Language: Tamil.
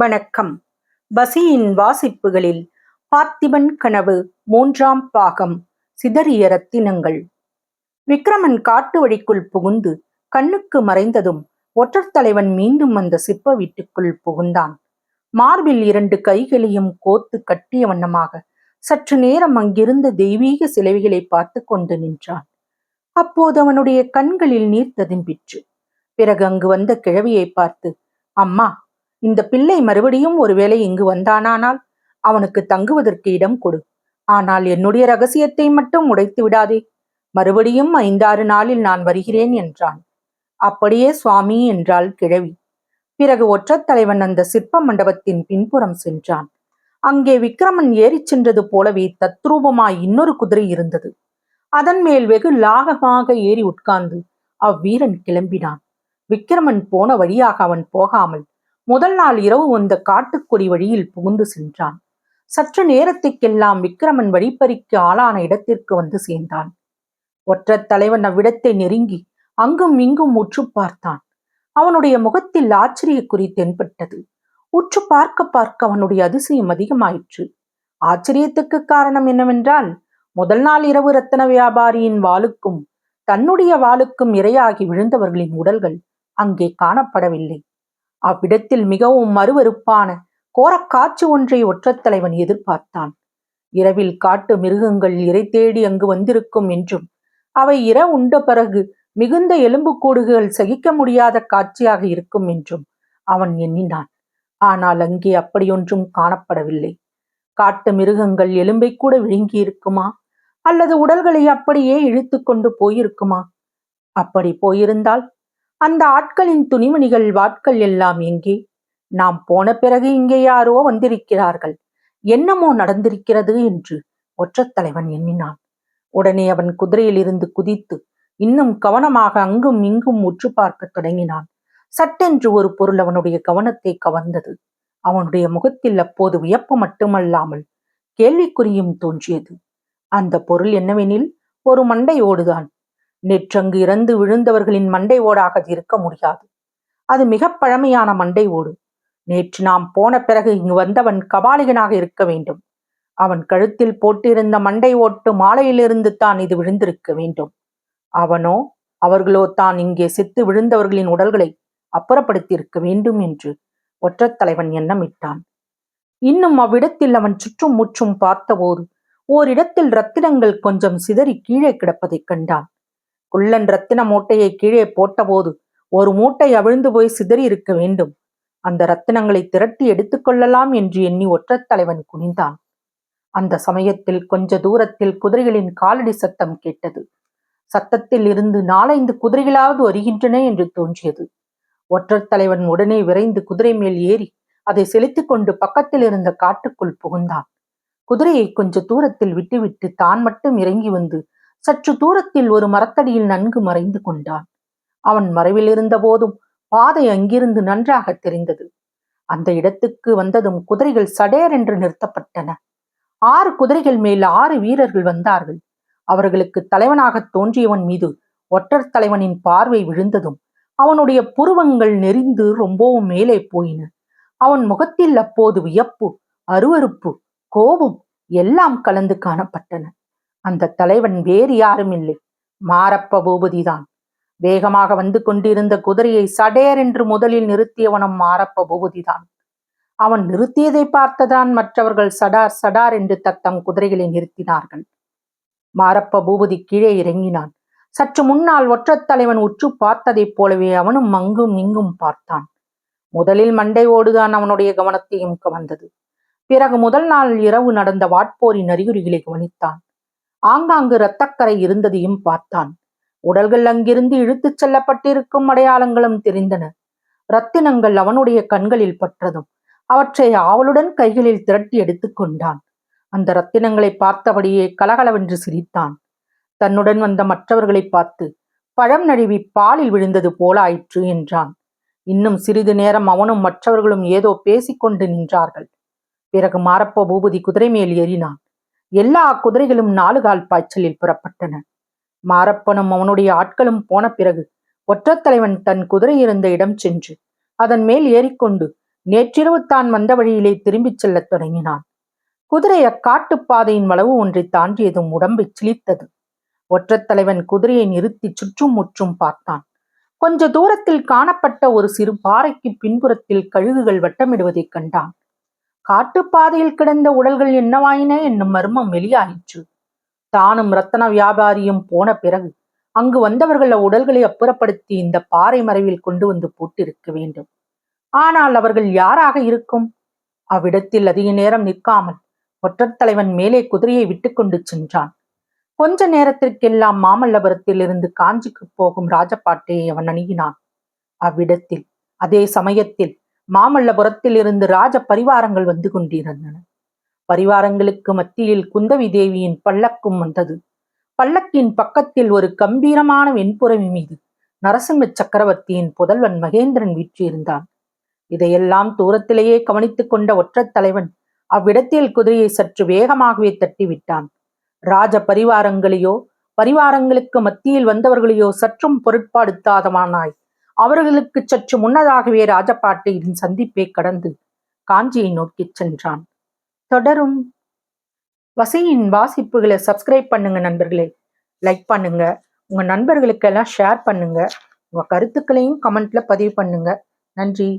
வணக்கம். பசியின் வாசிப்புகளில் பார்த்திபன் கனவு மூன்றாம் பாகம் சிதறிய ரத்தினங்கள். விக்ரமன் காட்டு வழிக்குள் புகுந்து கண்ணுக்கு மறைந்ததும் ஒற்றர் தலைவன் மீண்டும் அந்த சிற்ப வீட்டுக்குள் புகுந்தான். மார்பில் இரண்டு கைகளையும் கோத்து கட்டிய வண்ணமாக சற்று நேரம் அங்கிருந்த தெய்வீக சிலைகளை பார்த்து கொண்டு நின்றான். அப்போது அவனுடைய கண்களில் நீர் ததும்பிற்று பிறகு அங்கு வந்த கிழவியை பார்த்து அம்மா இந்த பிள்ளை மறுபடியும் ஒருவேளை இங்கு வந்தானானால் அவனுக்கு தங்குவதற்கு இடம் கொடு. ஆனால் என்னுடைய ரகசியத்தை மட்டும் உடைத்து விடாதே. மறுபடியும் ஐந்தாறு நாளில் நான் வருகிறேன் என்றான். அப்படியே சுவாமி என்றாள் கிழவி. பிறகு ஒற்றத் தலைவன் அந்த சிற்ப மண்டபத்தின் பின்புறம் சென்றான். அங்கே விக்ரமன் ஏறிச் சென்றது போலவே தத்ரூபமாய் இன்னொரு குதிரை இருந்தது. அதன் மேல் வெகு லாகமாக ஏறி உட்கார்ந்து அவ்வீரன் கிளம்பினான். விக்ரமன் போன வழியாக அவன் போகாமல் முதல் நாள் இரவு வந்த காட்டுக்கொடி வழியில் புகுந்து சென்றான். சற்று நேரத்துக்கெல்லாம் விக்கிரமன் வழிப்பறிக்கு ஆளான இடத்திற்கு வந்து சேர்ந்தான். ஒற்றத் தலைவன் அவ்விடத்தை நெருங்கி அங்கும் இங்கும் உற்று பார்த்தான். அவனுடைய முகத்தில் ஆச்சரிய குறி தென்பட்டது. உற்று பார்க்க பார்க்க அவனுடைய அதிசயம் அதிகமாயிற்று. ஆச்சரியத்துக்கு காரணம் என்னவென்றால் முதல் நாள் இரவு ரத்தன வியாபாரியின் வாளுக்கும் தன்னுடைய வாளுக்கும் இரையாகி விழுந்தவர்களின் உடல்கள் அங்கே காணப்படவில்லை. அவ்விடத்தில் மிகவும் மறுவறுப்பான கோரக்காட்சி ஒன்றை ஒற்றத் தலைவன் எதிர்பார்த்தான். இரவில் காட்டு மிருகங்கள் இறை தேடி அங்கு வந்திருக்கும் என்றும் அவை இர உண்ட பிறகு மிகுந்த எலும்புக்கூடுகள் சகிக்க முடியாத காட்சியாக இருக்கும் என்றும் அவன் எண்ணினான். ஆனால் அங்கே அப்படியொன்றும் காணப்படவில்லை. காட்டு மிருகங்கள் எலும்பை கூட விழுங்கி இருக்குமா அல்லது உடல்களை அப்படியே இழுத்து கொண்டு போயிருக்குமா? அப்படி போயிருந்தால் அந்த ஆட்களின் துணிமணிகள் வாட்கள் எல்லாம் எங்கே? நாம் போன பிறகு இங்கே யாரோ வந்திருக்கிறார்கள். என்னமோ நடந்திருக்கிறது என்று ஒற்றத் தலைவன் எண்ணினான். உடனே அவன் குதிரையிலிருந்து குதித்து இன்னும் கவனமாக அங்கும் இங்கும் உற்று பார்க்க தொடங்கினான். சட்டென்று ஒரு பொருள் அவனுடைய கவனத்தை கவர்ந்தது. அவனுடைய முகத்தில் அப்போது வியப்பு மட்டுமல்லாமல் கேள்விக்குறியும் தோன்றியது. அந்த பொருள் என்னவெனில் ஒரு மண்டையோடுதான். நேற்றங்கு இறந்து விழுந்தவர்களின் மண்டை ஓடாக இருக்க முடியாது. அது மிக பழமையான மண்டை ஓடு. நேற்று நாம் போன பிறகு இங்கு வந்தவன் கபாலிகனாக இருக்க வேண்டும். அவன் கழுத்தில் போட்டிருந்த மண்டை ஓட்டு மாலையிலிருந்து தான் இது விழுந்திருக்க வேண்டும். அவனோ அவர்களோ தான் இங்கே செத்து விழுந்தவர்களின் உடல்களை அப்புறப்படுத்தியிருக்க வேண்டும் என்று ஒற்றத்தலைவன் எண்ணமிட்டான். இன்னும் அவ்விடத்தில் அவன் சுற்றும் முற்றும் பார்த்தபோது ஓரிடத்தில் ரத்தினங்கள் கொஞ்சம் சிதறி கீழே கிடப்பதைக் கண்டான். குள்ளன் ரத்தின மூட்டையை கீழே போட்டபோது ஒரு மூட்டை அவிழ்ந்து போய் சிதறி இருக்க வேண்டும். அந்த ரத்தினங்களை திரட்டி எடுத்துக்கொள்ளலாம் என்று எண்ணி ஒற்றத் தலைவன் குனிந்தான். அந்த சமயத்தில் கொஞ்ச தூரத்தில் குதிரைகளின் காலடி சத்தம் கேட்டது. சத்தத்தில் இருந்து நாலைந்து குதிரைகளாவது வருகின்றன என்று தோன்றியது. ஒற்றர் தலைவன் உடனே விரைந்து குதிரை மேல் ஏறி அதை செலுத்திக் கொண்டு பக்கத்தில் இருந்த காட்டுக்குள் புகுந்தான். குதிரையை கொஞ்ச தூரத்தில் விட்டுவிட்டு தான் மட்டும் இறங்கி வந்து சற்று தூரத்தில் ஒரு மரத்தடியில் நன்கு மறைந்து கொண்டான். அவன் மறைவில் இருந்த போதும் பாதை அங்கிருந்து நன்றாக தெரிந்தது. அந்த இடத்துக்கு வந்ததும் குதிரைகள் சடேர் என்று நிறுத்தப்பட்டன. ஆறு குதிரைகள் மேல் ஆறு வீரர்கள் வந்தார்கள். அவர்களுக்கு தலைவனாக தோன்றியவன் மீது ஒற்றர் தலைவனின் பார்வை விழுந்ததும் அவனுடைய புருவங்கள் நெறிந்து ரொம்பவும் மேலே போயின. அவன் முகத்தில் அப்போது வியப்பு அருவறுப்பு கோபம் எல்லாம் கலந்து காணப்பட்டன. அந்த தலைவன் வேறு யாரும் இல்லை. மாரப்ப பூபதிதான். வேகமாக வந்து கொண்டிருந்த குதிரையை சடேர் என்று முதலில் நிறுத்தியவனும் மாரப்ப பூபதிதான். அவன் நிறுத்தியதை பார்த்ததான் மற்றவர்கள் சடார் சடார் என்று தத்தம் குதிரைகளை நிறுத்தினார்கள். மாரப்ப பூபதி கீழே இறங்கினான். சற்று முன்னால் ஒற்றத் தலைவன் உற்று பார்த்ததைப் போலவே அவனும் அங்கும் இங்கும் பார்த்தான். முதலில் மண்டை ஓடுதான் அவனுடைய கவனத்தையும் கவர்ந்தது. பிறகு முதல் நாள் இரவு நடந்த வாட்போரின் அறிகுறிகளை கவனித்தான். ஆங்காங்கு இரத்தக்கரை இருந்ததையும் பார்த்தான். உடல்கள் அங்கிருந்து இழுத்துச் செல்லப்பட்டிருக்கும் அடையாளங்களும் தெரிந்தன. ரத்தினங்கள் அவனுடைய கண்களில் பற்றதும் அவற்றை ஆவலுடன் கைகளில் திரட்டி எடுத்துக்கொண்டான் அந்த ரத்தினங்களை பார்த்தபடியே கலகலவென்று சிரித்தான். தன்னுடன் வந்த மற்றவர்களை பார்த்து பழம் நழுவி பாலில் விழுந்தது போலாயிற்று என்றான். இன்னும் சிறிது நேரம் அவனும் மற்றவர்களும் ஏதோ பேசிக்கொண்டு நின்றார்கள். பிறகு மாரப்ப பூபதி குதிரை மேல் ஏறினான். எல்லா குதிரைகளும் நாலு கால் பாய்ச்சலில் புறப்பட்டன. மாரப்பனும் அவனுடைய ஆட்களும் போன பிறகு ஒற்றத்தலைவன் தன் குதிரை இருந்த இடம் சென்று அதன் மேல் ஏறிக்கொண்டு நேற்றிரவு தான் வந்த வழியிலே திரும்பிச் செல்லத் தொடங்கினான். குதிரை அக்காட்டுப்பாதையின் வளவு ஒன்றை தாண்டியதும் உடம்பை சிலித்தது. ஒற்றத்தலைவன் குதிரையை நிறுத்தி சுற்றும் முற்றும் பார்த்தான். கொஞ்ச தூரத்தில் காணப்பட்ட ஒரு சிறு பாறைக்கு பின்புறத்தில் கழுகுகள் வட்டமிடுவதைக் கண்டான். காட்டுப்பாதையில் கிடந்த உடல்கள் என்னவாயின என்னும் மர்மம் வெளியாயிற்று. தானும் ரத்தன வியாபாரியும் போன பிறகு அங்கு வந்தவர்கள் உடல்களை அப்புறப்படுத்தி இந்த பாறை மறைவில் கொண்டு வந்து போட்டிருக்க வேண்டும். ஆனால் அவர்கள் யாராக இருக்கும்? அவ்விடத்தில் அதிக நேரம் நிற்காமல் ஒற்றத்தலைவன் மேலே குதிரையை விட்டுக்கொண்டு சென்றான். கொஞ்ச நேரத்திற்கெல்லாம் மாமல்லபுரத்தில் இருந்து காஞ்சிக்கு போகும் ராஜபாட்டையை அவன் அணுகினான். அவ்விடத்தில் அதே சமயத்தில் மாமல்லபுரத்தில் இருந்து ராஜ பரிவாரங்கள் வந்து கொண்டிருந்தன. பரிவாரங்களுக்கு மத்தியில் குந்தவி தேவியின் பல்லக்கும் வந்தது. பல்லக்கின் பக்கத்தில் ஒரு கம்பீரமான வெண்புறவி மீது நரசிம்ம சக்கரவர்த்தியின் புதல்வன் மகேந்திரன் வீற்றிருந்தான். இதையெல்லாம் தூரத்திலேயே கவனித்துக் கொண்ட ஒற்றத் தலைவன் அவ்விடத்தில் குதிரையை சற்று வேகமாகவே தட்டிவிட்டான். ராஜ பரிவாரங்களையோ பரிவாரங்களுக்கு மத்தியில் வந்தவர்களையோ சற்றும் பொருட்பாடுத்தாதவானாய் அவர்களுக்கு சற்று முன்னதாகவே ராஜபாட்டையின் சந்திப்பை கடந்து காஞ்சியை நோக்கி சென்றான். தொடரும். வசையின் வாசிப்புகளை சப்ஸ்கிரைப் பண்ணுங்க நண்பர்களே. லைக் பண்ணுங்க. உங்க நண்பர்களுக்கெல்லாம் ஷேர் பண்ணுங்க. உங்க கருத்துக்களையும் கமெண்ட்ல பதிவு பண்ணுங்க. நன்றி.